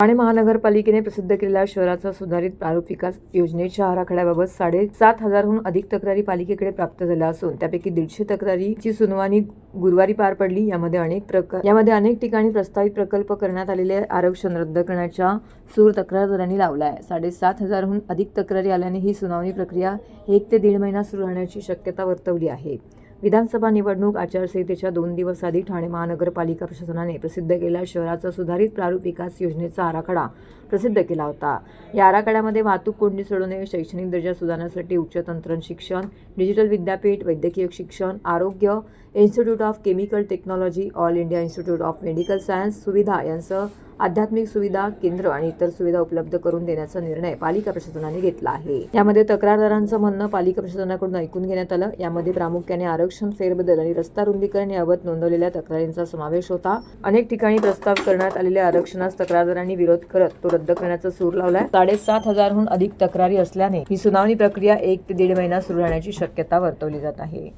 ठाणे महानगरपालिकेने प्रसिद्ध केलेल्या शहराचा सुधारित प्रारूप विकास योजनेच्या आराखड्याबाबत साडेसात हजारहून अधिक तक्रारी पालिकेकडे प्राप्त झाल्या असून त्यापैकी दीडशे तक्रारीची सुनावणी गुरुवारी पार पडली. यामध्ये अनेक प्रकार यामध्ये अनेक ठिकाणी प्रस्तावित प्रकल्प करण्यात आलेले आरक्षण रद्द करण्याच्या सूर तक्रारदारांनी लावला आहे साडेसात हजारहून अधिक तक्रारी आल्याने ही सुनावणी प्रक्रिया एक ते दीड महिना सुरू राहण्याची शक्यता वर्तवली आहे. विधानसभा निवडणूक आचारसंहितेच्या दोन दिवस आधी ठाणे महानगरपालिका प्रशासनाने प्रसिद्ध केलेल्या शहराचा सुधारित प्रारूप विकास योजनेचा आराखडा प्रसिद्ध केला होता. या आराखड्यामध्ये वाहतूक कोंडी सोडवणे शैक्षणिक दर्जा सुधारण्यासाठी उच्च तंत्रज्ञ शिक्षण डिजिटल विद्यापीठ वैद्यकीय शिक्षण आरोग्य Institute of Chemical Technology All India Institute of Medical Science सुविधा यांचं आध्यात्मिक सुविधा केंद्र आणि इतर सुविधा उपलब्ध करून देण्याचा निर्णय पालिका प्रशासनाने घेतला आहे. यामध्ये तक्रारदारांचं म्हणणं पालिका प्रशासनाकडून ऐकून घेण्यात आलं. यामध्ये प्रामुख्याने आरक्षण फेरबदल आणि रस्ता रुंदीकरण याबाबत नोंदवलेल्या तक्रारींचा समावेश होता. अनेक ठिकाणी प्रस्ताव करण्यात आलेल्या आरक्षणास तक्रारदारांनी विरोध करत तो रद्द करण्याचा सूर लावलाय. साडेसात हजारहून अधिक तक्रारी असल्याने ही सुनावणी प्रक्रिया एक ते दीड महिना सुरू राहण्याची शक्यता वर्तवली जात आहे.